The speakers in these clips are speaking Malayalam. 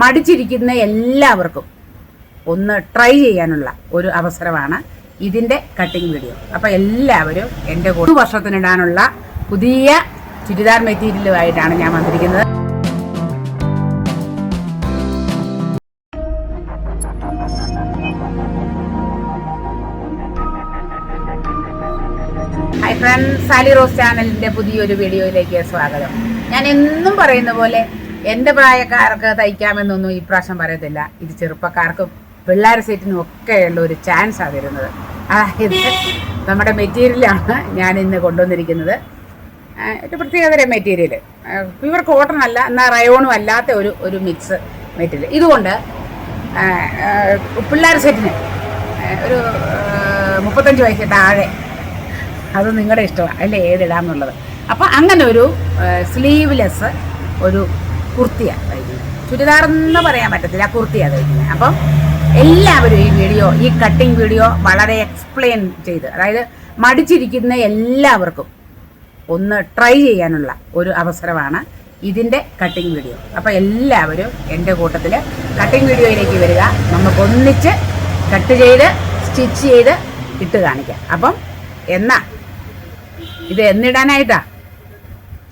മടിച്ചിരിക്കുന്ന എല്ലാവർക്കും ഒന്ന് ട്രൈ ചെയ്യാനുള്ള ഒരു അവസരമാണ് ഇതിന്റെ കട്ടിംഗ് വീഡിയോ അപ്പോൾ എല്ലാവരും എന്റെ ഒരു വർഷത്തിനിടാനുള്ള പുതിയ ചുരിദാർ മെറ്റീരിയലുമായിട്ടാണ് ഞാൻ വന്നിരിക്കുന്നത്. ഹൈ ഫ്രണ്ട് സാലി റോസ് ചാനലിന്റെ പുതിയൊരു വീഡിയോയിലേക്ക് സ്വാഗതം. ഞാൻ എന്നും പറയുന്ന പോലെ എന്റെ പ്രായക്കാർക്ക് തയ്ക്കാമെന്നൊന്നും ഇപ്രാവശ്യം പറയത്തില്ല. ഇത് ചെറുപ്പക്കാർക്കും പിള്ളേർ സെറ്റിനും ഒക്കെയുള്ള ഒരു ചാൻസ് ചാൻസാണ് വരുന്നത് അതായത് നമ്മുടെ മെറ്റീരിയലാണ് ഞാൻ ഇന്ന് കൊണ്ടുവന്നിരിക്കുന്നത്. ഏറ്റവും ഒരു പ്രത്യേകതര മെറ്റീരിയൽ പ്യുവർ കോട്ടൺ അല്ല എന്നാൽ റയോണും അല്ലാത്ത ഒരു ഒരു മിക്സ് മെറ്റീരിയൽ ഇതുകൊണ്ട് പിള്ളേർ സെറ്റിന് ഒരു മുപ്പത്തഞ്ച് വയസ്സ് താഴെ. അത് നിങ്ങളുടെ ഇഷ്ടമാണ് അല്ലേ? ഏതിടാന്നുള്ളത്. അപ്പം അങ്ങനെ ഒരു സ്ലീവ്ലെസ് ഒരു കുർത്തിയാണ് തയ്ക്കുന്നത് ചുരിദാർ എന്ന് പറയാൻ പറ്റത്തില്ല കുർത്തിയാണ് തയ്ക്കുന്നത്. അപ്പം എല്ലാവരും ഈ വീഡിയോ ഈ കട്ടിംഗ് വീഡിയോ വളരെ എക്സ്പ്ലെയിൻ ചെയ്ത് അതായത് മടിച്ചിരിക്കുന്ന എല്ലാവർക്കും ഒന്ന് ട്രൈ ചെയ്യാനുള്ള ഒരു അവസരമാണ് ഇതിന്റെ കട്ടിംഗ് വീഡിയോ അപ്പോൾ എല്ലാവരും എന്റെ കൂട്ടത്തിൽ കട്ടിംഗ് വീഡിയോയിലേക്ക് വരിക. നമുക്കൊന്നിച്ച് കട്ട് ചെയ്ത് സ്റ്റിച്ച് ചെയ്ത് ഇട്ട് കാണിക്കാം. അപ്പം എന്നാ ഇത് എന്നിടാനായിട്ടാ?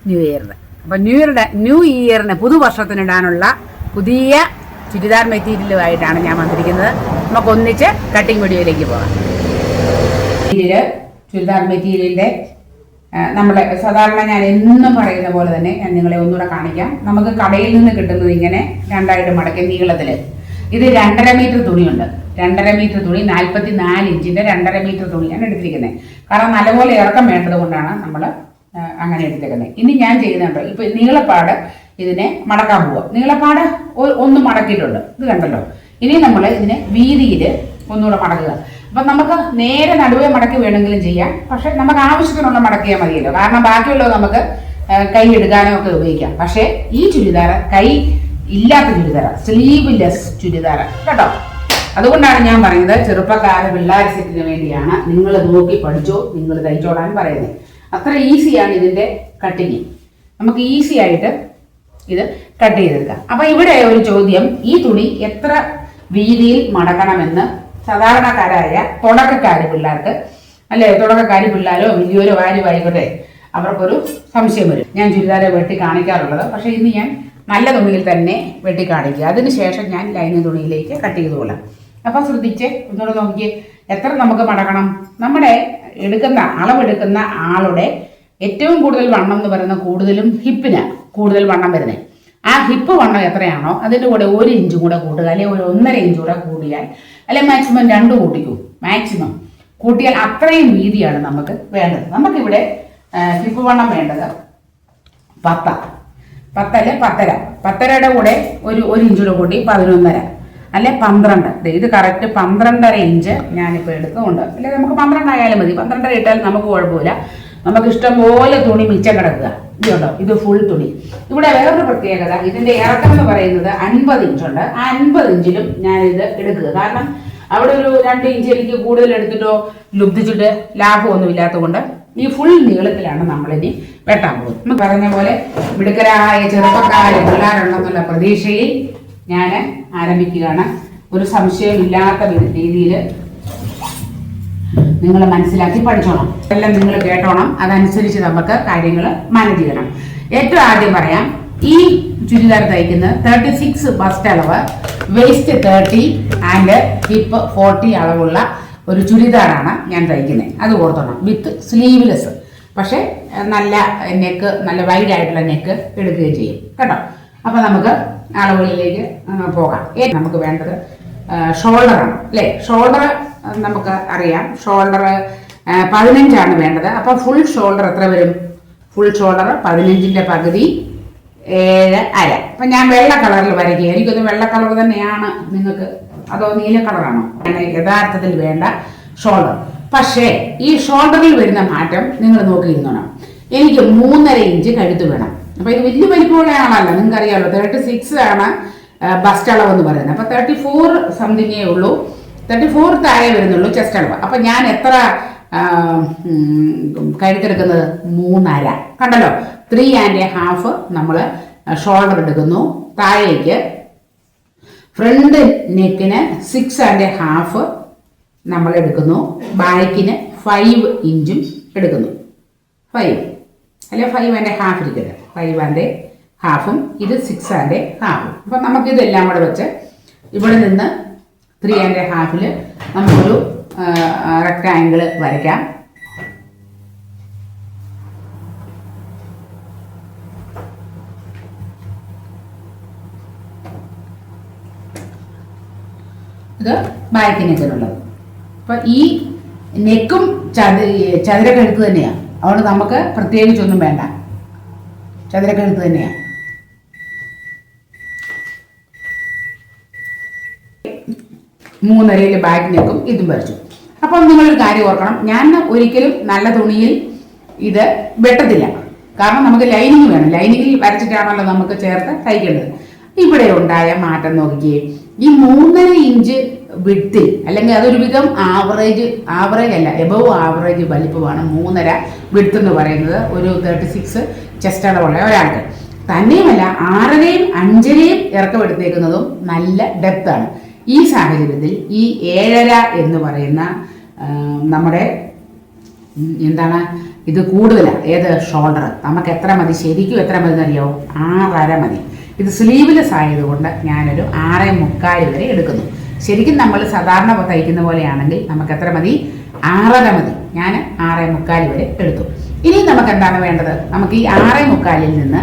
ന്യൂ ഇയറിന് അപ്പം ന്യൂ ഇയറുടെ ന്യൂ ഇയറിന് പുതുവർഷത്തിനിടാനുള്ള പുതിയ ചുരിദാർ മെറ്റീരിയലുമായിട്ടാണ് ഞാൻ വന്നിരിക്കുന്നത്. നമുക്ക് ഒന്നിച്ച് കട്ടിങ് വീഡിയോയിലേക്ക് പോകാം. ചുരിദാർ മെറ്റീരിയലിന്റെ നമ്മളെ സാധാരണ ഞാൻ എന്നും പറയുന്ന പോലെ തന്നെ ഞാൻ നിങ്ങളെ ഒന്നുകൂടെ കാണിക്കാം. നമുക്ക് കടയിൽ നിന്ന് കിട്ടുന്നത് ഇങ്ങനെ രണ്ടായിട്ട് മടക്കി നീളത്തിൽ ഇത് രണ്ടര മീറ്റർ തുണിയുണ്ട്. രണ്ടര മീറ്റർ തുണി നാൽപ്പത്തി നാല് ഇഞ്ചിന്റെ രണ്ടര മീറ്റർ തുണിയാണ് എടുത്തിരിക്കുന്നത്. കാരണം നല്ലപോലെ ഇറക്കം വേണ്ടത് കൊണ്ടാണ് നമ്മൾ അങ്ങനെ എടുത്തേക്കുന്നത് ഇനി ഞാൻ ചെയ്യുന്നുണ്ടോ ഇപ്പൊ നീളപ്പാട് ഇതിനെ മടക്കാൻ പോവുക നീളപ്പാട് ഒന്ന് മടക്കിയിട്ടുണ്ട്. ഇത് കണ്ടല്ലോ? ഇനി നമ്മൾ ഇതിനെ വീതിയിൽ ഒന്നുകൂടെ മടക്കുക. അപ്പൊ നമുക്ക് നേരെ നടുവേ മടക്കി വേണമെങ്കിലും ചെയ്യാം. പക്ഷെ നമുക്ക് ആവശ്യത്തിനുള്ള മടക്കിയാൽ മതിയല്ലോ. കാരണം ബാക്കിയുള്ളത് നമുക്ക് കൈ എടുക്കാനോ ഒക്കെ ഉപയോഗിക്കാം. പക്ഷെ ഈ ചുരിദാർ കൈ ഇല്ലാത്ത ചുരിദാർ സ്ലീവ്ലെസ് ചുരിദാർ. കേട്ടോ? അതുകൊണ്ടാണ് ഞാൻ പറയുന്നത് ചെറുപ്പക്കാര പിള്ളേർ സെറ്റിന് വേണ്ടിയാണ്. നിങ്ങൾ നോക്കി പഠിച്ചോ നിങ്ങൾ തയ്ച്ചോളാൻ പറയുന്നത്. അത്ര ഈസിയാണ് ഇതിന്റെ കട്ടിങ് നമുക്ക് ഈസി ആയിട്ട് ഇത് കട്ട് ചെയ്തെടുക്കാം. അപ്പൊ ഇവിടെ ഒരു ചോദ്യം ഈ തുണി എത്ര വീതിയിൽ മടക്കണമെന്ന് സാധാരണക്കാരായ തുടക്കക്കാരി പിള്ളേർക്ക് അല്ലേ? തുടക്കക്കാരി പിള്ളേരോ വലിയൊരു വാരി ആയിക്കോട്ടെ അവർക്കൊരു സംശയം വരും. ഞാൻ ചുരിദാരെ വെട്ടി കാണിക്കാറുള്ളത് പക്ഷേ ഇന്ന് ഞാൻ നല്ല തുണിയിൽ തന്നെ വെട്ടി കാണിക്കുക. അതിനുശേഷം ഞാൻ ലൈനിങ് തുണിയിലേക്ക് കട്ട് ചെയ്തുകൊള്ളാം. അപ്പം ശ്രദ്ധിച്ച് ഒന്നുകൂടെ നോക്കിയേ എത്ര നമുക്ക് മടക്കണം നമ്മുടെ എടുക്കുന്ന അളവെടുക്കുന്ന ആളുടെ ഏറ്റവും കൂടുതൽ വണ്ണം എന്ന് പറയുന്ന കൂടുതലും ഹിപ്പിന് കൂടുതൽ വണ്ണം വരുന്നത് ആ ഹിപ്പ് വണ്ണം എത്രയാണോ അതിന്റെ കൂടെ ഒരു ഇഞ്ചും കൂടെ കൂട്ടുക അല്ലെങ്കിൽ ഒരു ഒന്നര ഇഞ്ച് കൂടെ കൂട്ടിയാൽ അല്ലെങ്കിൽ മാക്സിമം രണ്ട് കൂട്ടിക്കൂ മാക്സിമം കൂട്ടിയാൽ അത്രയും വീതിയാണ് നമുക്ക് വേണ്ടത്. നമുക്കിവിടെ ഹിപ്പ് വണ്ണം വേണ്ടത് പത്ത. പത്തല്ല? പത്തര. പത്തരയുടെ കൂടെ ഒരു ഒരു ഇഞ്ചൂടെ കൂട്ടി പതിനൊന്നര. അല്ലെ പന്ത്രണ്ട്. ഇത് കറക്റ്റ് പന്ത്രണ്ടര ഇഞ്ച് ഞാനിപ്പോൾ എടുക്കുന്നുണ്ട് അല്ലെ നമുക്ക് പന്ത്രണ്ട് ആയാലും മതി. പന്ത്രണ്ടര ഇട്ടാൽ നമുക്ക് കുഴപ്പമില്ല. നമുക്ക് ഇഷ്ടം പോലെ തുണി മിച്ചം കിടക്കുക. ഇതുണ്ടോ ഇത് ഫുൾ തുണി. ഇവിടെ വേറൊരു പ്രത്യേകത. ഇതിന്റെ ഇറക്കം എന്ന് പറയുന്നത് അൻപത് ഇഞ്ചുണ്ട് ആ അൻപത് ഇഞ്ചിലും ഞാൻ ഇത് എടുക്കുക. കാരണം അവിടെ ഒരു രണ്ട് ഇഞ്ച് എനിക്ക് കൂടുതൽ എടുത്തിട്ടോ ലുബ്ധിച്ചിട്ട് ലാഭമൊന്നും ഇല്ലാത്തതുകൊണ്ട് ഈ ഫുൾ നീളത്തിലാണ് നമ്മളിനി വെട്ടാൻ പോകുന്നത്. നമ്മൾ പറഞ്ഞ പോലെ മിടുക്കരായ ചെറുപ്പക്കാരെ പിള്ളേരുണ്ടെന്നുള്ള പ്രതീക്ഷയിൽ ഞാൻ ആരംഭിക്കുകയാണ്. ഒരു സംശയമില്ലാത്ത രീതിയിൽ നിങ്ങൾ മനസ്സിലാക്കി പഠിച്ചോണം. എല്ലാം നിങ്ങൾ കേട്ടോണം. അതനുസരിച്ച് നമുക്ക് കാര്യങ്ങൾ മാനേജ് ചെയ്യണം. ഏറ്റവും ആദ്യം പറയാം ഈ ചുരിദാർ തയ്ക്കുന്നത് തേർട്ടി സിക്സ് ബസ്റ്റ് അളവ് waist thirty and hip forty അളവുള്ള ഒരു ചുരിദാറാണ് ഞാൻ തയ്ക്കുന്നത്. അത് ഓർത്തോണം. വിത്ത് സ്ലീവ്ലെസ് പക്ഷേ നല്ല നെക്ക് നല്ല വൈഡ് ആയിട്ടുള്ള നെക്ക് എടുക്കുകയും ചെയ്യും. കേട്ടോ? അപ്പോൾ നമുക്ക് അളവുകളിലേക്ക് പോകാം. നമുക്ക് വേണ്ടത് ഷോൾഡറാണ് അല്ലേ? ഷോൾഡർ നമുക്ക് അറിയാം. ഷോൾഡർ പതിനഞ്ചാണ് വേണ്ടത്. അപ്പോൾ ഫുൾ ഷോൾഡർ എത്ര വരും? ഫുൾ ഷോൾഡർ പതിനഞ്ചിന്റെ പകുതി ഏഴ് അര. അപ്പം ഞാൻ വെള്ള കളറിൽ വരയ്ക്കുക. എനിക്കൊന്ന് വെള്ള കളർ തന്നെയാണ്. നിങ്ങൾക്ക് അതോ നീല കളറാണോ? യഥാർത്ഥത്തിൽ വേണ്ട ഷോൾഡർ പക്ഷേ ഈ ഷോൾഡറിൽ വരുന്ന മാറ്റം നിങ്ങൾ നോക്കിയിരുന്നോണം എനിക്ക് മൂന്നര ഇഞ്ച് കഴുത്ത് വേണം. അപ്പോൾ ഇത് വലിയ വലിപ്പമുള്ള നിങ്ങൾക്ക് അറിയാമല്ലോ തേർട്ടി സിക്സ് ആണ് ബസ്റ്റ് അളവ് എന്ന് പറയുന്നത്. അപ്പോൾ തേർട്ടി ഫോർ സംതിങ്ങേ ഉള്ളൂ. തേർട്ടി ഫോർ താഴെ വരുന്നുള്ളൂ ചെസ്റ്റ് അളവ്. അപ്പം ഞാൻ എത്ര കഴുത്തെടുക്കുന്നത്? മൂന്നര. കണ്ടല്ലോ? ത്രീ ആൻഡ് എ ഹാഫ് നമ്മൾ ഷോൾഡർ എടുക്കുന്നു. താഴേക്ക് ഫ്രണ്ട് നെക്കിന് സിക്സ് ആൻഡ് എ ഹാഫ് നമ്മൾ എടുക്കുന്നു. ബാക്കിന് ഫൈവ് ഇഞ്ചും എടുക്കുന്നു. ഫൈവ് അല്ലെ ഫൈവ് ആൻഡ് ഹാഫ് ഇരിക്കുന്നത്. ഫൈവ് ആൻഡ് ഹാഫും ഇത് സിക്സ് ആൻഡ് ഹാഫും അപ്പം നമുക്കിതെല്ലാം കൂടെ വെച്ച് ഇവിടെ നിന്ന് ത്രീ ആൻഡ് ഹാഫിൽ നമുക്കൊരു റെക്റ്റാങ്കിൾ വരയ്ക്കാം. ഇത് ബാക്ക് നെക്കിനുള്ളത് ഈ നെക്കും ചതുര ചതുരക്കഴുത്ത് തന്നെയാണ് അതുകൊണ്ട് നമുക്ക് പ്രത്യേകിച്ചൊന്നും വേണ്ട. ചതുരക്കഴുത്ത് തന്നെയാണ് മൂന്നരയിൽ ബാഗ് നെക്കും ഇതും വരച്ചു. അപ്പം നിങ്ങളൊരു കാര്യം ഓർക്കണം. ഞാൻ ഒരിക്കലും നല്ല തുണിയിൽ ഇത് വെട്ടത്തില്ല. കാരണം നമുക്ക് ലൈനിങ് വേണം. ലൈനിങ്ങിൽ വരച്ചിട്ടാണല്ലോ നമുക്ക് ചേർത്ത് തയ്ക്കേണ്ടത്. ഇവിടെ ഉണ്ടായ മാറ്റം നോക്കിക്കേ. ഈ മൂന്നര ഇഞ്ച് വിട്ടിൽ അല്ലെങ്കിൽ അതൊരു വിധം ആവറേജ് ആവറേജ് അല്ല എബവ് ആവറേജ് വലിപ്പമാണ് മൂന്നര വിടുത്ത് എന്ന് പറയുന്നത്. ഒരു തേർട്ടി സിക്സ് ചെസ്റ്റ് അളവുള്ള ഒരാൾക്ക്. തന്നെയുമല്ല ആറരയും അഞ്ചരയും ഇറക്കമെടുത്തേക്കുന്നതും നല്ല ഡെപ്താണ് ഈ സാഹചര്യത്തിൽ ഈ ഏഴര എന്ന് പറയുന്ന നമ്മുടെ എന്താണ് ഇത് കൂടുതലാണ് ഏത് ഷോൾഡർ നമുക്ക് എത്ര മതി? ശരിക്കും എത്ര മതി എന്നറിയോ? ആറര മതി. ഇത് സ്ലീവ്ലെസ് ആയതുകൊണ്ട് ഞാനൊരു ആറേ മുക്കാൽ വരെ എടുക്കുന്നു. ശരിക്കും നമ്മൾ സാധാരണ തയ്ക്കുന്ന പോലെയാണെങ്കിൽ നമുക്ക് എത്ര മതി? ആറര മതി. ഞാൻ ആറേ മുക്കാൽ വരെ എടുത്തു. ഇനി നമുക്ക് എന്താണ് വേണ്ടത്? നമുക്ക് ഈ ആറേ മുക്കാലിൽ നിന്ന്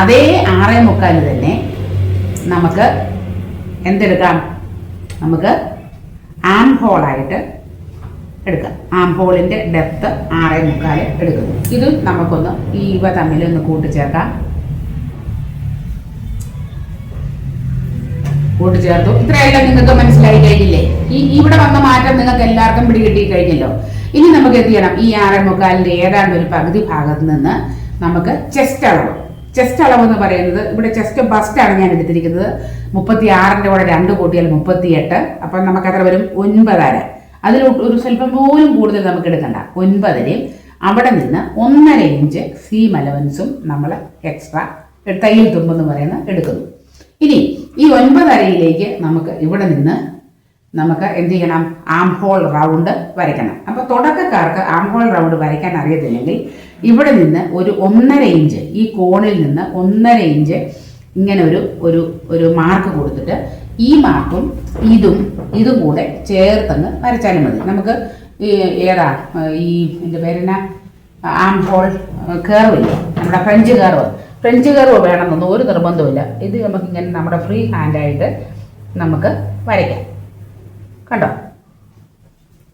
അതേ ആറേ മുക്കാൽ തന്നെ നമുക്ക് എന്തെടുക്കാം? നമുക്ക് ആം ഹോളായിട്ട് എടുക്കാം. ആം ഹോളിന്റെ ഡെപ്ത് ആറേ മുക്കാൽ എടുക്കുന്നു. ഇത് നമുക്കൊന്ന് ഈ ഇവ തമ്മിൽ ഒന്ന് കൂട്ടിച്ചേർക്കാം. കൂട്ടിച്ചേർത്തു ഇത്രയെല്ലാം നിങ്ങൾക്ക് മനസ്സിലായി കഴിഞ്ഞില്ലേ ഈ ഇവിടെ വന്ന മാറ്റം നിങ്ങൾക്ക് എല്ലാവർക്കും പിടികിട്ടി കഴിഞ്ഞല്ലോ ഇനി നമുക്ക് എന്ത് ചെയ്യണം? ഈ ആറ് മുക്കാലിന്റെ ഏതാണ്ട് ഒരു പകുതി ഭാഗത്ത് നിന്ന് നമുക്ക് ചെസ്റ്റ് അളവ്. ചെസ്റ്റ് അളവ് എന്ന് പറയുന്നത് ഇവിടെ ചെസ്റ്റ് ബസ്റ്റ് ആണ് ഞാൻ എടുത്തിരിക്കുന്നത്. മുപ്പത്തി ആറിന്റെ കൂടെ രണ്ട് കൂട്ടിയാൽ മുപ്പത്തി എട്ട് അപ്പം നമുക്ക് അത്ര വരും? ഒൻപതര. അതിൽ ഒരു സ്വല്പം പോലും കൂടുതൽ നമുക്ക് എടുക്കണ്ട. ഒൻപതരയും അവിടെ നിന്ന് ഒന്നര ഇഞ്ച് സീം അലവൻസും നമ്മൾ എക്സ്ട്രാ തയ്യൽ തുമ്പെന്ന് പറയുന്ന എടുക്കുന്നു. ഇനി ഈ ഒൻപതരയിലേക്ക് നമുക്ക് ഇവിടെ നിന്ന് നമുക്ക് എന്ത് ചെയ്യണം? ആം ഹോൾ റൗണ്ട് വരയ്ക്കണം. അപ്പോൾ തുടക്കക്കാർക്ക് ആം ഹോൾ റൗണ്ട് വരയ്ക്കാൻ അറിയത്തില്ലെങ്കിൽ ഇവിടെ നിന്ന് ഒരു ഒന്നര ഇഞ്ച് ഈ കോണിൽ നിന്ന് ഒന്നര ഇഞ്ച് ഇങ്ങനെ ഒരു ഒരു ഒരു മാർക്ക് കൊടുത്തിട്ട് ഈ മാർക്കും ഇതും ഇതും കൂടെ ചേർത്തങ്ങ് വരച്ചാലും മതി. നമുക്ക് ഏതാ? ഈ എന്റെ പേരെന്നാ? ആം ഹോൾ കർവ് ഇല്ലേ? നമ്മുടെ ഫ്രഞ്ച് കർവ് ഫ്രഞ്ച് കർവ് വേണമെന്നൊന്നും ഒരു നിർബന്ധമില്ല ഇത് നമുക്ക് ഇങ്ങനെ നമ്മുടെ ഫ്രീ ഹാൻഡായിട്ട് നമുക്ക് വരയ്ക്കാം. കണ്ടോ?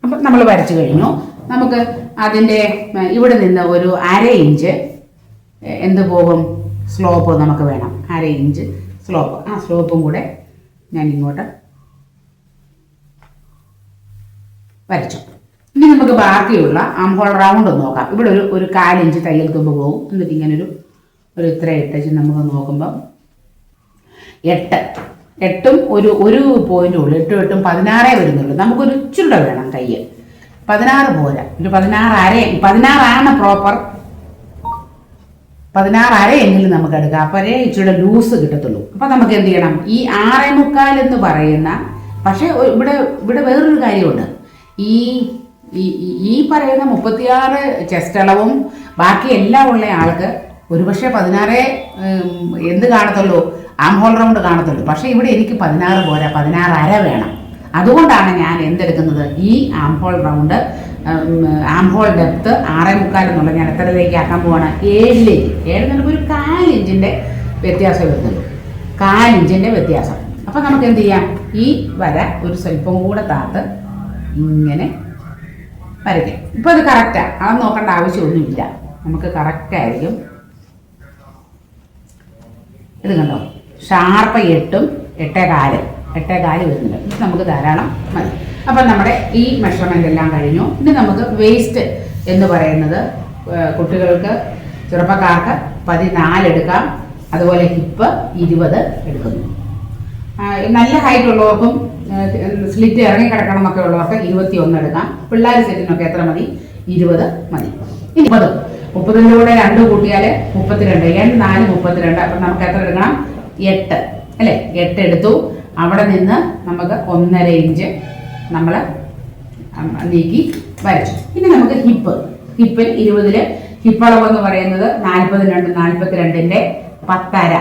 അപ്പം നമ്മൾ വരച്ചു കഴിഞ്ഞു. നമുക്ക് അതിന്റെ ഇവിടെ നിന്ന് ഒരു അര ഇഞ്ച് എന്ത് പോകും? സ്ലോപ്പ് നമുക്ക് വേണം. അര ഇഞ്ച് സ്ലോപ്പ് ആ സ്ലോപ്പും കൂടെ ഞാൻ ഇങ്ങോട്ട് വരച്ചു. ഇനി നമുക്ക് ബാക്കിയുള്ള ആംഹോൾ റൗണ്ട് നോക്കാം. ഇവിടെ ഒരു ഒരു കാലിഞ്ച് തയ്യൽ തുമ്പ് പോകും. എന്നിട്ട് ഇങ്ങനെ ഒരു ഒരു ഇത്ര ഇട്ടച്ച് നമുക്ക് നോക്കുമ്പം എട്ട്. എട്ടും ഒരു ഒരു പോയിന്റ് ഉള്ളു. എട്ടും എട്ടും പതിനാറേ വരുന്നുള്ളൂ. നമുക്കൊരു ഇച്ചിരി വേണം കയ്യ് പതിനാറ് പോരാ. ഒരു പതിനാറ് അര പതിനാറാണ് പ്രോപ്പർ പതിനാറ് അര എങ്കിലും നമുക്ക് എടുക്കാം. അപ്പോഴേ ഇച്ചിരി ലൂസ് കിട്ടത്തുള്ളൂ. അപ്പൊ നമുക്ക് എന്ത് ചെയ്യണം? ഈ ആറേ മുക്കാൽ എന്ന് പറയുന്ന പക്ഷേ ഇവിടെ ഇവിടെ വേറൊരു കാര്യമുണ്ട്. ഈ ഈ- പറയുന്ന മുപ്പത്തിയാറ് ചെസ്റ്റ് അളവും ബാക്കി എല്ലാം ഉള്ള ആൾക്ക് ഒരുപക്ഷെ പതിനാറ് എന്ത് കാണത്തുള്ളൂ? ആം ഹോൾ റൗണ്ട് കാണത്തുള്ളൂ. പക്ഷേ ഇവിടെ എനിക്ക് പതിനാറ് പോരാ. പതിനാറ് അര വേണം. അതുകൊണ്ടാണ് ഞാൻ എന്തെടുക്കുന്നത്? ഈ arm hole round arm hole depth ആറേ മുക്കാൽ എന്നുള്ള ഞാൻ എത്രയിലേക്ക് ആക്കാൻ പോവാണ്. ഏഴിലേക്ക് ഏഴ് എന്ന് പറയുമ്പോൾ ഒരു കാൽ ഇഞ്ചിന്റെ വ്യത്യാസം വരുന്നുള്ളൂ. കാൽ ഇഞ്ചിന്റെ വ്യത്യാസം. അപ്പം നമുക്ക് എന്ത് ചെയ്യാം? ഈ വര ഒരു സ്വല്പം കൂടെ താത്ത് ഇങ്ങനെ വരയ്ക്കാം. ഇപ്പോൾ അത് കറക്റ്റാണ് അത് നോക്കേണ്ട ആവശ്യമൊന്നുമില്ല. നമുക്ക് കറക്റ്റായിരിക്കും ഇത് കണ്ടോ? ഷാർപ്പ് എട്ടും എട്ടേ കാൽ. എട്ടേ കാൽ വരുന്നുണ്ട്. ഇത് നമുക്ക് ധാരാളം മതി. അപ്പം നമ്മുടെ ഈ മെഷർമെന്റ് എല്ലാം കഴിഞ്ഞു. ഇനി നമുക്ക് വേസ്റ്റ് എന്ന് പറയുന്നത് കുട്ടികൾക്ക് ചെറുപ്പക്കാർക്ക് പതിനാല് എടുക്കാം. അതുപോലെ ഹിപ്പ് ഇരുപത് എടുക്കുന്നു. നല്ല ഹൈറ്റ് ഉള്ളവർക്കും സ്ലിറ്റ് ഇറങ്ങി കിടക്കണം എന്നൊക്കെ ഉള്ളവർക്ക് ഇരുപത്തി ഒന്ന് എടുക്കാം പിള്ളേർ സെറ്റിനൊക്കെ എത്ര മതി? ഇരുപത് മതി. ഇനി മുപ്പത് മുപ്പതിന്റെ കൂടെ രണ്ട് കൂട്ടിയാൽ മുപ്പത്തിരണ്ട്. എൺ നാല് മുപ്പത്തിരണ്ട്. അപ്പം നമുക്ക് എത്ര എടുക്കണം? എട്ട്. അല്ലേ? എട്ട് എടുത്തു. അവിടെ നിന്ന് നമുക്ക് ഒന്നര ഇഞ്ച് നമ്മൾ നീക്കി വരച്ചു. ഇനി നമുക്ക് ഹിപ്പ്. ഹിപ്പിൽ ഇരുപതിൽ ഹിപ്പളവ് എന്ന് പറയുന്നത് നാൽപ്പത് രണ്ട് നാൽപ്പത്തിരണ്ടിന്റെ പത്തര.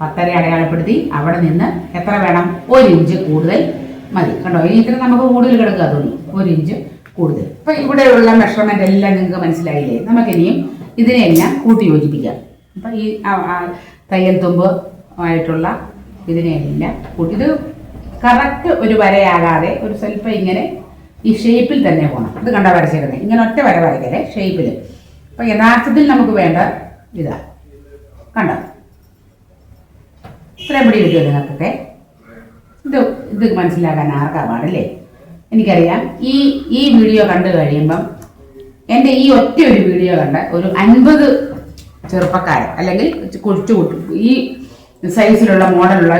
പത്തര അടയാളപ്പെടുത്തി അവിടെ നിന്ന് എത്ര വേണം? ഒരു ഇഞ്ച് കൂടുതൽ മതി. കണ്ടോ? ഇനി ഇത്ര നമുക്ക് കൂടുതൽ കിടക്കുക. തോന്നി ഒരു ഇഞ്ച് കൂടുതൽ. അപ്പൊ ഇവിടെയുള്ള മെഷർമെന്റ് എല്ലാം നിങ്ങൾക്ക് മനസ്സിലായില്ലേ? നമുക്കിനിയും ഇതിനെയെല്ലാം കൂട്ടി യോജിപ്പിക്കാം അപ്പൊ ഈ തയ്യൽ തുമ്പ് ആയിട്ടുള്ള ഇതിനെയെല്ലാം കൂട്ടി ഇത് കറക്റ്റ് ഒരു വരയാകാതെ ഒരു സ്വല്പം ഇങ്ങനെ ഈ ഷേപ്പിൽ തന്നെ പോകണം ഇത് കണ്ട വരച്ചേക്കുന്നത് ഇങ്ങനെ ഒറ്റ വര വരയ്ക്കല്ലേ? ഷേപ്പിൽ അപ്പൊ യഥാർത്ഥത്തിൽ നമുക്ക് വേണ്ട ഇതാ. കണ്ട? ഇത്രയും പിടി കിട്ടിയത് നിങ്ങൾക്കൊക്കെ? ഇത് ഇത് മനസ്സിലാക്കാൻ ആർക്കാ പാടല്ലേ? എനിക്കറിയാം. ഈ ഈ വീഡിയോ കണ്ടു കഴിയുമ്പം എന്റെ ഈ ഒറ്റ ഒരു വീഡിയോ കണ്ട ഒരു അൻപത് ചെറുപ്പക്കാരൻ അല്ലെങ്കിൽ കൊച്ചു കുട്ടി ഈ സൈസിലുള്ള മോഡലുള്ള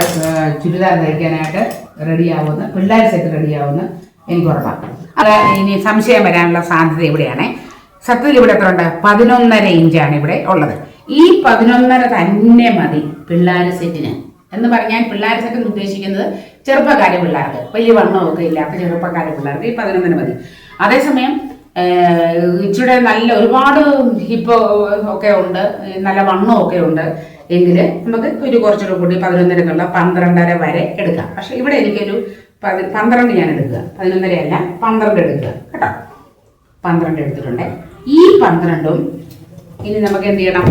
ചുരിദാർ ധരിക്കാനായിട്ട് റെഡിയാവുന്ന പിള്ളേർ സെറ്റ് റെഡിയാവുന്ന എനിക്ക് ഉറപ്പാണ് അത് ഇനി സംശയം വരാനുള്ള സാധ്യത ഇവിടെയാണ്. സത്യത്തിൽ ഇവിടെ എത്ര ഉണ്ട്? പതിനൊന്നര ഇഞ്ചാണ് ഇവിടെ ഉള്ളത്. ഈ പതിനൊന്നര തന്നെ മതി പിള്ളേർ സെറ്റിന് എന്ന് പറഞ്ഞാൽ പിള്ളേർ ചക്കെന്ന് ഉദ്ദേശിക്കുന്നത് ചെറുപ്പക്കാരെ പിള്ളേർക്ക്. വലിയ വണ്ണമൊക്കെ ഇല്ലാത്ത ചെറുപ്പക്കാരെ പിള്ളേർക്ക് ഈ പതിനൊന്നിന് മതി. അതേസമയം ഇച്ചിടെ നല്ല ഒരുപാട് ഹിപ്പ് ഒക്കെ ഉണ്ട്. നല്ല വണ്ണമൊക്കെ ഉണ്ട്. എങ്കിൽ നമുക്ക് ഒരു കുറച്ചുകൂടെ കൂടി പതിനൊന്നരക്കുള്ള പന്ത്രണ്ടര വരെ എടുക്കാം. പക്ഷെ ഇവിടെ എനിക്കൊരു പതി പന്ത്രണ്ട് ഞാൻ എടുക്കുക. പതിനൊന്നര അല്ല പന്ത്രണ്ട് എടുക്കുക. കേട്ടോ? പന്ത്രണ്ട് എടുത്തിട്ടുണ്ട്. ഈ പന്ത്രണ്ടും ഇനി നമുക്ക് എന്ത് ചെയ്യണം?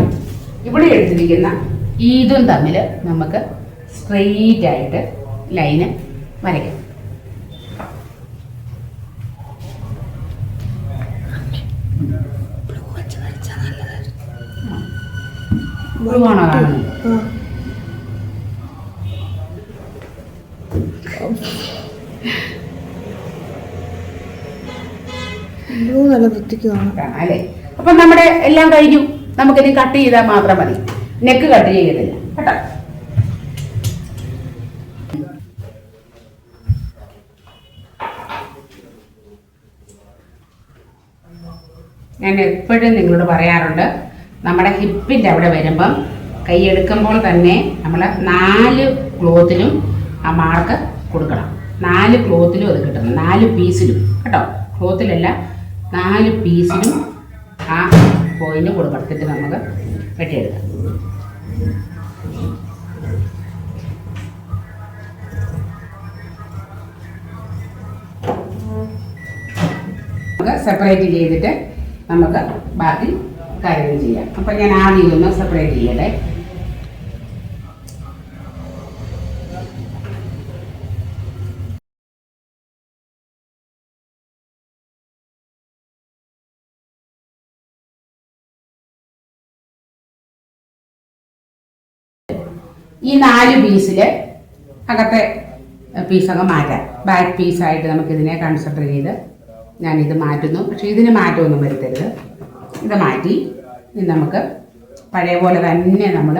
ഇവിടെ എടുത്തിരിക്കുന്ന ഇതും തമ്മിൽ നമുക്ക് സ്ട്രെയിറ്റ് ആയിട്ട് ലൈന് വരയ്ക്കാം. ബ്ലൂ ആണോ കാണുന്നത്? ബ്ലൂ നല്ല വൃത്തിക്ക് കാണാം. കാണാം അല്ലേ? അപ്പൊ നമ്മുടെ എല്ലാം കഴിഞ്ഞു. നമുക്കിനി കട്ട് ചെയ്താൽ മാത്രം മതി. നെക്ക് കട്ട് ചെയ്യത്തില്ല. കേട്ടോ ഞാൻ എപ്പോഴും നിങ്ങളോട് പറയാറുണ്ട് നമ്മുടെ ഹിപ്പിന്റെ അവിടെ വരുമ്പം കൈ എടുക്കുമ്പോൾ തന്നെ നമ്മൾ നാല് ക്ലോത്തിലും ആ മാർക്ക് കൊടുക്കണം. നാല് ക്ലോത്തിലും അത് കിട്ടണം. നാല് പീസിലും. കേട്ടോ? ക്ലോത്തിലല്ല നാല് പീസിലും ആ പോയിന്റ് കൊടുക്കണം. നമുക്ക് വെട്ടിയെടുക്കാം. സെപ്പറേറ്റ് ചെയ്തിട്ട് നമുക്ക് ബാക്കി കാര്യങ്ങൾ ചെയ്യാം. അപ്പം ഞാൻ ആദ്യം ഒന്ന് സെപ്പറേറ്റ് ചെയ്യട്ടെ. ഈ നാല് പീസിൽ അകത്തെ പീസൊക്കെ മാറ്റാം. ബാക്ക് പീസായിട്ട് നമുക്കിതിനെ കൺസിഡർ ചെയ്ത് ഞാനിത് മാറ്റുന്നു. പക്ഷേ ഇതിന് മാറ്റമൊന്നും വരുത്തരുത്. ഇത് മാറ്റി. ഇനി നമുക്ക് പഴയ പോലെ തന്നെ നമ്മൾ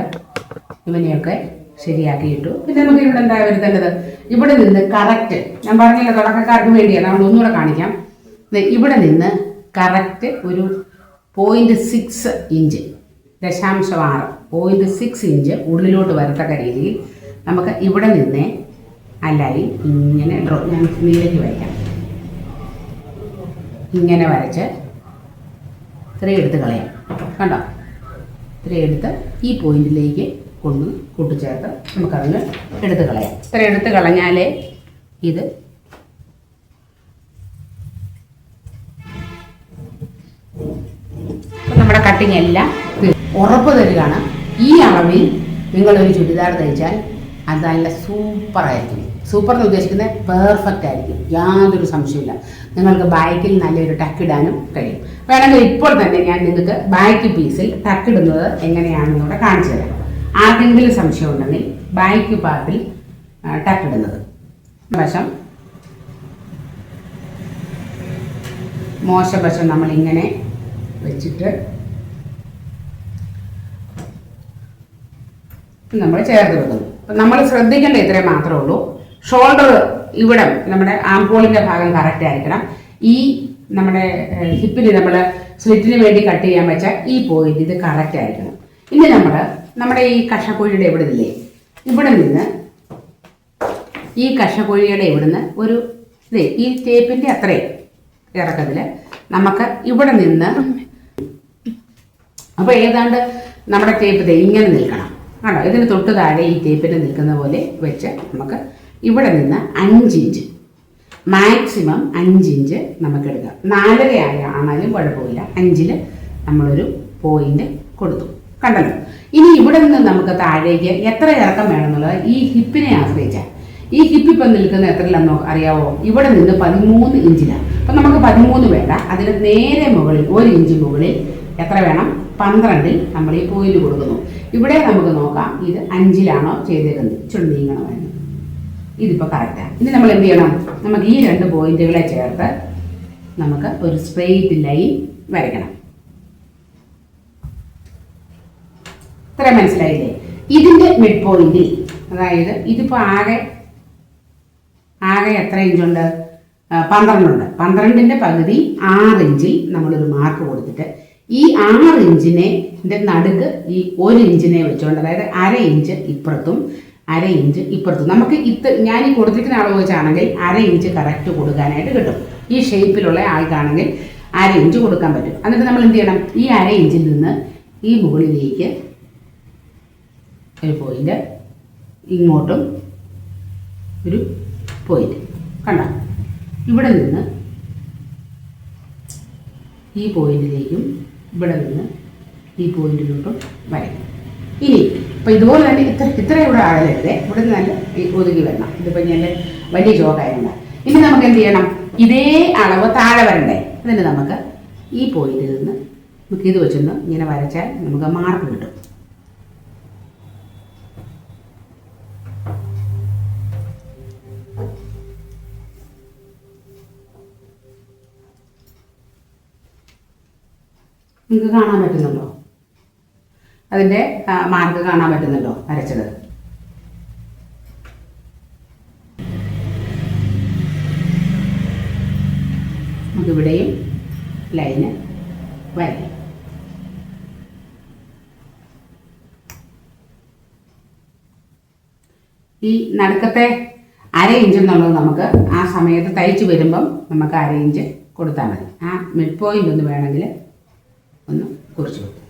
ഇവനെയൊക്കെ ശരിയാക്കിയിട്ടു. പിന്നെ നമുക്ക് ഇവിടെ എന്താ വരുത്തേണ്ടത്? ഇവിടെ നിന്ന് കറക്റ്റ് ഞാൻ പറഞ്ഞില്ല തുടക്കക്കാർക്ക് വേണ്ടിയാണ് നമ്മൾ ഒന്നുകൂടെ കാണിക്കാം. ഇവിടെ നിന്ന് കറക്റ്റ് ഒരു പോയിന്റ് സിക്സ് ഇഞ്ച് ദശാംശം ആറ് പോയിന്റ് സിക്സ് ഇഞ്ച് ഉള്ളിലോട്ട് വരത്തക്ക രീതിയിൽ നമുക്ക് ഇവിടെ നിന്നേ അല്ലായി ഇങ്ങനെ ഡ്രോ ഞാൻ നീലേക്ക് വരയ്ക്കാം. ഇങ്ങനെ വരച്ച് ഇത്രയും എടുത്ത് കളയാം. കണ്ടോ? ഇത്രയും എടുത്ത് ഈ പോയിന്റിലേക്ക് കൊണ്ട് കൂട്ടിച്ചേർത്ത് നമുക്കതിന് എടുത്ത് കളയാം. ഇത്ര എടുത്ത് കളഞ്ഞാലേ ഇത് നമ്മുടെ കട്ടിങ് എല്ലാം. ഉറപ്പ് തരികയാണ്. ഈ അളവിൽ നിങ്ങളൊരു ചുരിദാർ തയ്ച്ചാൽ അത് നല്ല സൂപ്പറായിരിക്കും സൂപ്പർ എന്ന് ഉദ്ദേശിക്കുന്നത് പെർഫെക്റ്റ് ആയിരിക്കും. യാതൊരു സംശയമില്ല നിങ്ങൾക്ക് ബാക്കിൽ നല്ലൊരു ടക്കിടാനും കഴിയും. വേണമെങ്കിൽ ഇപ്പോൾ തന്നെ ഞാൻ നിങ്ങൾക്ക് ബാക്ക് പീസിൽ ടക്കിടുന്നത് എങ്ങനെയാണെന്നൂടെ കാണിച്ചു തരാം. ആർക്കെങ്കിലും സംശയം ഉണ്ടെങ്കിൽ ബാക്ക് പാർട്ടിൽ ടക്കിടുന്നത് വശം. മോശവശം നമ്മൾ ഇങ്ങനെ വെച്ചിട്ട് നമ്മൾ ചേർത്ത് വെക്കുന്നു. അപ്പം നമ്മൾ ശ്രദ്ധിക്കേണ്ട ഇത്രേ മാത്രമേ ഉള്ളൂ. ഷോൾഡർ ഇവിടെ നമ്മുടെ ആംപോളിന്റെ ഭാഗം കറക്റ്റ് ആയിരിക്കണം. ഈ നമ്മുടെ ഹിപ്പിന് നമ്മൾ സ്ലിറ്റിന് വേണ്ടി കട്ട് ചെയ്യാൻ വെച്ച ഈ പോയിന്റ് ഇത് കറക്റ്റ് ആയിരിക്കണം. ഇനി നമ്മൾ നമ്മുടെ ഈ കഷക്കുഴിയുടെ ഇവിടെ ഇല്ലേ ഇവിടെ നിന്ന് ഈ കഷക്കുഴിയുടെ ഇവിടുന്ന് ഒരു ഇതേ ഈ ടേപ്പിന്റെ അത്രയും ഇറക്കത്തിൽ നമുക്ക് ഇവിടെ നിന്ന് അപ്പോൾ ഏതാണ്ട് നമ്മുടെ ടേപ്പ് ഇങ്ങനെ നിൽക്കണം. ആണോ? ഇതിന് തൊട്ട് താഴെ ഈ ടേപ്പിന് നിൽക്കുന്ന പോലെ വെച്ച് നമുക്ക് ഇവിടെ നിന്ന് അഞ്ചിഞ്ച് മാക്സിമം അഞ്ചിഞ്ച് നമുക്ക് എടുക്കാം നാലര ആയ ആണാലും കുഴപ്പമില്ല. അഞ്ചിൽ നമ്മളൊരു പോയിന്റ് കൊടുത്തു. കണ്ടല്ലോ? ഇനി ഇവിടെ നിന്ന് നമുക്ക് താഴേക്ക് എത്ര ഇറക്കം വേണമെന്നുള്ളത് ഈ ഹിപ്പിനെ ആശ്രയിച്ചാൽ ഈ ഹിപ്പ് ഇപ്പം നിൽക്കുന്ന എത്രയിലെന്നോ അറിയാവോ? ഇവിടെ നിന്ന് പതിമൂന്ന് ഇഞ്ചിലാണ് അപ്പം നമുക്ക് പതിമൂന്ന് വേണ്ട. അതിന് നേരെ മുകളിൽ ഒരു ഇഞ്ച് മുകളിൽ എത്ര വേണം? പന്ത്രണ്ടിൽ നമ്മൾ ഈ പോയിന്റ് കൊടുക്കുന്നു. ഇവിടെ നമുക്ക് നോക്കാം ഇത് അഞ്ചിലാണോ ചെയ്തേക്കുന്നത്? ചുണ്ടീങ്ങണമായിരുന്നു ഇതിപ്പോൾ കറക്റ്റാണ് ഇനി നമ്മൾ എന്ത് ചെയ്യണം? നമുക്ക് ഈ രണ്ട് പോയിന്റുകളെ ചേർത്ത് നമുക്ക് ഒരു സ്ട്രെയിറ്റ് ലൈൻ വരയ്ക്കണം. ഇത്ര മനസ്സിലായില്ലേ? ഇതിന്റെ മിഡ് പോയിന്റിൽ അതായത് ഇതിപ്പോൾ ആകെ ആകെ എത്ര ഇഞ്ചുണ്ട് പന്ത്രണ്ടുണ്ട് പന്ത്രണ്ടിന്റെ പകുതി ആറ് ഇഞ്ചിൽ നമ്മളൊരു മാർക്ക് കൊടുത്തിട്ട് ഈ ആറ് ഇഞ്ചിനെ നടുക്ക് ഈ ഒരു ഇഞ്ചിനെ വെച്ചുകൊണ്ട് അതായത് അര ഇഞ്ച് ഇപ്പുറത്തും അര ഇഞ്ച് ഇപ്പുറത്ത്. നമുക്ക് ഇത്ത് ഞാൻ ഈ കൊടുത്തിരിക്കുന്ന അളവ് വെച്ചാണെങ്കിൽ അര ഇഞ്ച് കറക്റ്റ് കൊടുക്കാനായിട്ട് കിട്ടും. ഈ ഷേപ്പിലുള്ള ആൾക്കാണെങ്കിൽ അര ഇഞ്ച് കൊടുക്കാൻ പറ്റും. എന്നിട്ട് നമ്മൾ എന്ത് ചെയ്യണം? ഈ അര ഇഞ്ചിൽ നിന്ന് ഈ മുകളിലേക്ക് ഒരു പോയിന്റ് ഇങ്ങോട്ടും ഒരു പോയിന്റ് കണ്ട? ഇവിടെ നിന്ന് ഈ പോയിന്റിലേക്കും ഇവിടെ നിന്ന് ഈ പോയിന്റിലോട്ടും വരയ്ക്കും. ഇനി ഇപ്പം ഇതുപോലെ തന്നെ ഇത്ര ഇത്ര ഇവിടെ ആഴരുത് ഇവിടെ നിന്ന് നല്ല ഒതുങ്ങി വരണം. ഇതിപ്പോൾ ഞാൻ വലിയ ചോക്കായതുകൊണ്ട് ഇനി നമുക്ക് എന്ത് ചെയ്യണം? ഇതേ അളവ് താഴെ വരണ്ടേ? അതിന് നമുക്ക് ഈ പോയിന്റിൽ നിന്ന് നമുക്ക് ഇത് വെച്ചൊന്ന് ഇങ്ങനെ വരച്ചാൽ നമുക്ക് മാർക്ക് കിട്ടും. നിങ്ങൾക്ക് കാണാൻ പറ്റുന്നുണ്ടോ? അതിന്റെ മാർക്ക് കാണാൻ പറ്റുന്നുണ്ടോ വരച്ചത്. നമുക്കിവിടെയും ലൈന് വരയ്ക്കാം. ഈ നടുക്കത്തെ അര ഇഞ്ച് എന്നുള്ളത് നമുക്ക് ആ സമയത്ത് തയ്ച്ച് വരുമ്പം നമുക്ക് അര ഇഞ്ച് കൊടുത്താൽ മതി. ആ മിഡ് പോയിന്റ് ഒന്ന് വേണമെങ്കിൽ ഒന്ന് കുറിച്ച് കൊടുക്കും.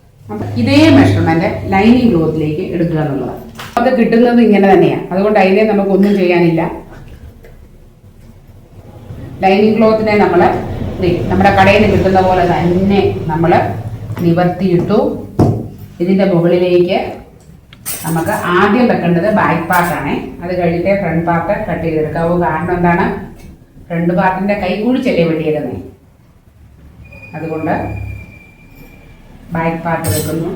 ഇതേ മെഷർമെന്റ് ലൈനിങ് ക്ലോത്തിലേക്ക് എടുക്കുക എന്നുള്ളതാണ്. നമുക്ക് കിട്ടുന്നത് ഇങ്ങനെ തന്നെയാണ് അതുകൊണ്ട് അതിനെ നമുക്ക് ഒന്നും ചെയ്യാനില്ല ലൈനിങ് ക്ലോത്തിനെ നമ്മൾ നമ്മുടെ കടയിൽ നിന്ന് കിട്ടുന്ന പോലെ തന്നെ നമ്മൾ നിവർത്തിയിട്ടു ഇതിന്റെ മുകളിലേക്ക് നമുക്ക് ആദ്യം വെക്കേണ്ടത് ബാക്ക് പാർട്ടാണ് അത് കഴിഞ്ഞിട്ട് ഫ്രണ്ട് പാർട്ട് കട്ട് ചെയ്തെടുക്കാവൂ കാരണം എന്താണ്? ഫ്രണ്ട് പാർട്ടിന്റെ കൈ കൂടി കുഴിച്ചല്ലേ വെട്ടിയിരുന്നേ അതുകൊണ്ട് ബാക്ക് പാർട്ട് വെക്കുന്നു.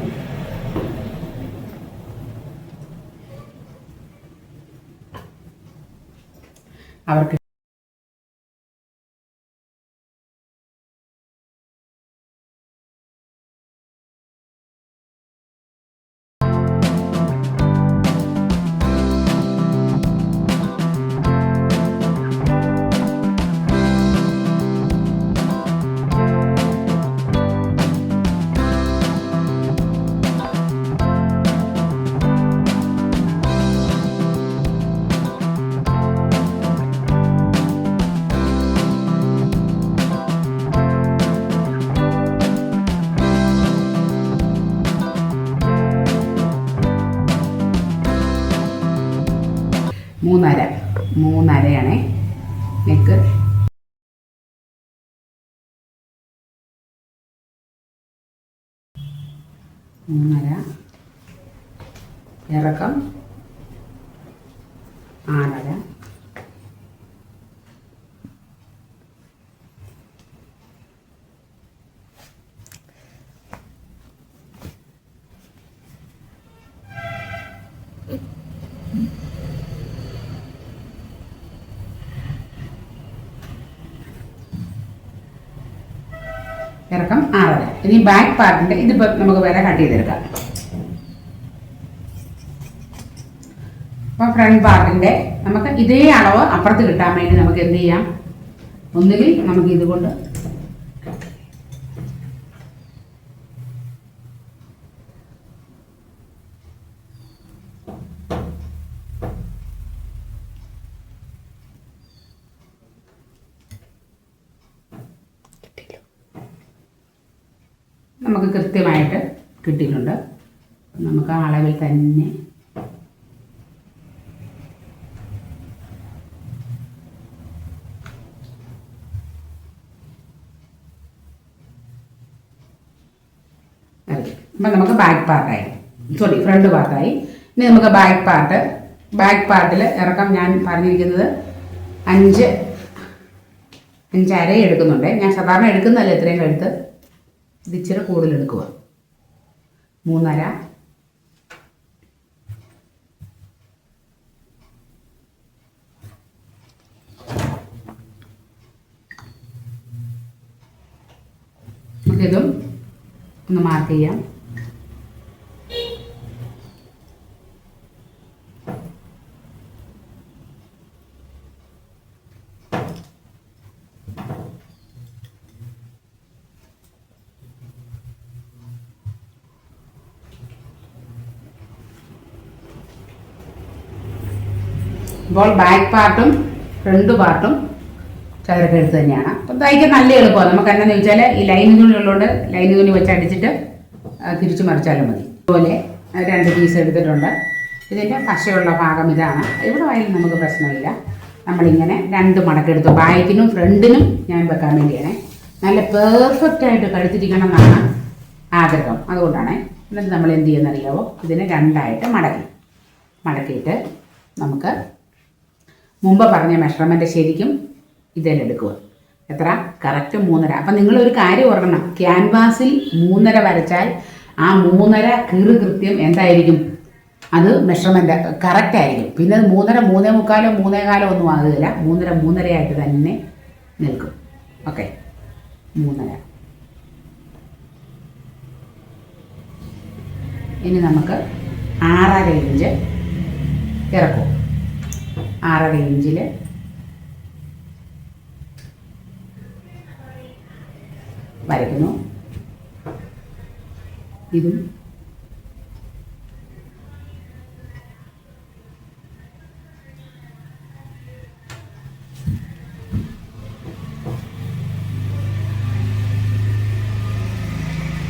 അവർക്ക് മൂന്നര. ഇറക്കം. ആറര ബാക്ക് പാർട്ടിന്റെ ഇതിപ്പോ നമുക്ക് വേറെ കട്ട് ചെയ്തെടുക്കാം. അപ്പൊ ഫ്രണ്ട് പാർട്ടിന്റെ നമുക്ക് ഇതേ അളവ് അപ്പുറത്ത് കിട്ടാൻ വേണ്ടി നമുക്ക് എന്ത് ചെയ്യാം? ഒന്നുകിൽ നമുക്ക് ഇതുകൊണ്ട് നമുക്ക് കൃത്യമായിട്ട് കിട്ടിയിട്ടുണ്ട് നമുക്ക് ആ അളവിൽ തന്നെ. നമുക്ക് ബാക്ക് പാർട്ടായി സോറി ഫ്രണ്ട് പാർട്ടായി ഇനി നമുക്ക് ബാക്ക് പാർട്ട് ബാക്ക് പാർട്ടിൽ ഇറക്കം ഞാൻ പറഞ്ഞിരിക്കുന്നത് അഞ്ച് അഞ്ചര എടുക്കുന്നുണ്ട്. ഞാൻ സാധാരണ എടുക്കുന്നതല്ല ഇത്രയും എടുത്ത്? ഇച്ചിരി കൂടുതൽ എടുക്കുക മൂന്നര നമുക്കിതും ഒന്ന് മാർക്ക് ചെയ്യാം. ഇപ്പോൾ ബാക്ക് പാർട്ടും ഫ്രണ്ട് പാർട്ടും ചതുരൊക്കെ എടുത്ത് തന്നെയാണ്. അപ്പം തയ്ക്കാൻ നല്ല എളുപ്പമാണ്. നമുക്ക് എന്താണെന്ന് ചോദിച്ചാൽ ഈ ലൈൻ തുണി ഉള്ളതുകൊണ്ട് ലൈൻ തുണി വെച്ച് അടിച്ചിട്ട് തിരിച്ചു മറിച്ചാലും മതി. അതുപോലെ രണ്ട് പീസ് എടുത്തിട്ടുണ്ട്. ഇതിന്റെ പശയുള്ള ഭാഗം ഇതാണ്. ഇവിടെ ആയാലും നമുക്ക് പ്രശ്നമില്ല. നമ്മളിങ്ങനെ രണ്ട് മടക്കെടുത്തു ബാക്കിനും ഫ്രണ്ടിനും ഞാൻ വെക്കാൻ വേണ്ടിയാണ്. നല്ല പെർഫെക്റ്റ് ആയിട്ട് കഴുത്തിരിക്കണം എന്നാണ് ആഗ്രഹം. അതുകൊണ്ടാണ് എന്നിട്ട് നമ്മൾ എന്ത് ചെയ്യുന്നറിയാവോ? ഇതിനെ രണ്ടായിട്ട് മടക്കി. മടക്കിയിട്ട് നമുക്ക് മുമ്പ് പറഞ്ഞ മെഷർമെന്റ് ശരിക്കും ഇതിലെടുക്കുക എത്ര? കറക്റ്റ് മൂന്നര. അപ്പം നിങ്ങളൊരു കാര്യം ഓർക്കണം. ക്യാൻവാസിൽ മൂന്നര വരച്ചാൽ ആ മൂന്നര കീറ് കൃത്യം എന്തായിരിക്കും? അത് മെഷർമെന്റ് കറക്റ്റ് ആയിരിക്കും. പിന്നെ അത് മൂന്നര മൂന്നേ മുക്കാലോ മൂന്നേ കാലോ ഒന്നും ആകുകയില്ല. മൂന്നര മൂന്നരയായിട്ട് തന്നെ നിൽക്കും. ഓക്കെ മൂന്നര. ഇനി നമുക്ക് ആറര ഇഞ്ച് ഇറക്കും. ആറര ഇഞ്ചിൽ വരയ്ക്കുന്നു. ഇതും.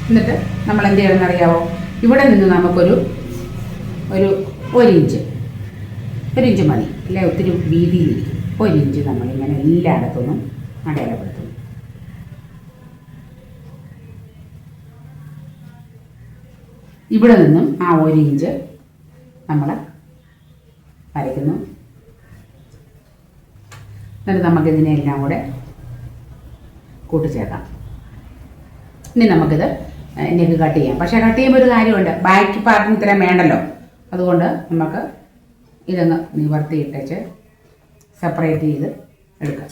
എന്നിട്ട് നമ്മൾ എന്ത് ചെയ്യണമെന്ന് അറിയാവോ? ഇവിടെ നിന്ന് നമുക്കൊരു ഒരു ഒരു ഇഞ്ച് ഒരു ഇഞ്ച് മതി. അല്ലെ? ഒത്തിരി വീതിയിലിരിക്കും. ഒരു ഇഞ്ച് നമ്മളിങ്ങനെ എല്ലായിടത്തുനിന്നും അടയാളപ്പെടുത്തും. ഇവിടെ നിന്നും ആ ഒരു ഇഞ്ച് നമ്മൾ വരയ്ക്കുന്നു. എന്നിട്ട് നമുക്കിതിനെല്ലാം കൂടെ കൂട്ടിച്ചേർക്കാം. ഇനി നമുക്കിത് നെക്ക് കട്ട് ചെയ്യാം. പക്ഷേ കട്ട് ചെയ്യുമ്പോൾ ഒരു കാര്യമുണ്ട്. ബാക്ക് പാർട്ടിന് ഇത്രയും വേണ്ടല്ലോ. അതുകൊണ്ട് നമുക്ക് ഇതൊന്ന് നിവർത്തിയിട്ടേച്ച് സെപ്പറേറ്റ് ചെയ്ത് എടുക്കാം.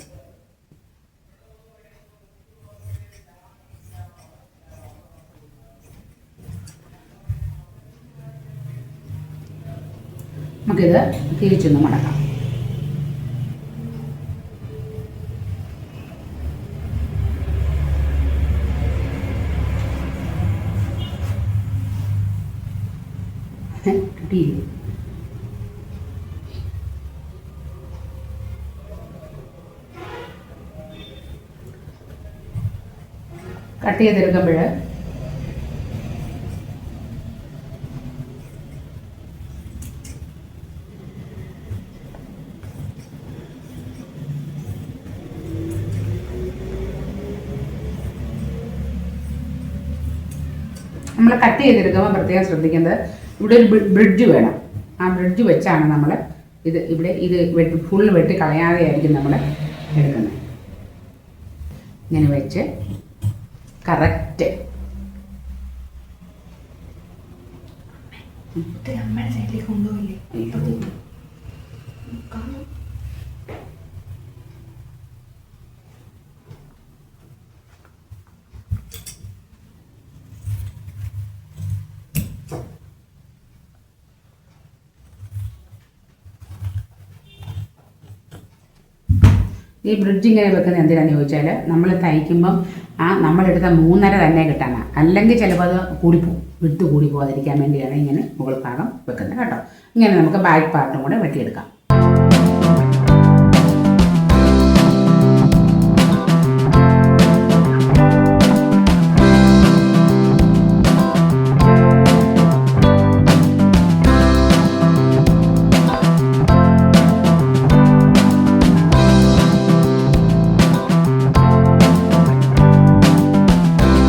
നമുക്കിത് തിരിച്ചൊന്ന് മടക്കാം. കട്ട് ചെയ്തെടുക്കുമ്പോൾ നമ്മൾ കട്ട് ചെയ്തെടുക്കുമ്പോൾ പ്രത്യേകം ശ്രദ്ധിക്കേണ്ടത് ഇവിടെ ഒരു ബ്രിഡ്ജ് വേണം. ആ ബ്രിഡ്ജ് വെച്ചാണ് നമ്മൾ ഇത് ഇവിടെ ഇത് വെട്ടി ഫുൾ വെട്ടി കളയാതെ ആയിരിക്കും നമ്മൾ എടുക്കുന്നത്. ഇങ്ങനെ വെച്ച് കറക്റ്റ് ഈ ബ്രിഡ്ജ് ഇങ്ങനെ വെക്കുന്നത് എന്തിനാന്ന് ചോദിച്ചാൽ നമ്മൾ തയ്ക്കുമ്പം ആ നമ്മളെടുത്ത മൂന്നര തന്നെ കിട്ടാനാണ് അല്ലെങ്കിൽ ചിലപ്പോൾ അത് കൂടിപ്പോകും വിട്ട് കൂടി പോകാതിരിക്കാൻ വേണ്ടിയാണ് ഇങ്ങനെ മുകൾ ഭാഗം വെക്കുന്നത് കേട്ടോ. ഇങ്ങനെ നമുക്ക് ബാക്ക് പാർട്ടും കൂടെ വെട്ടിയെടുക്കാം.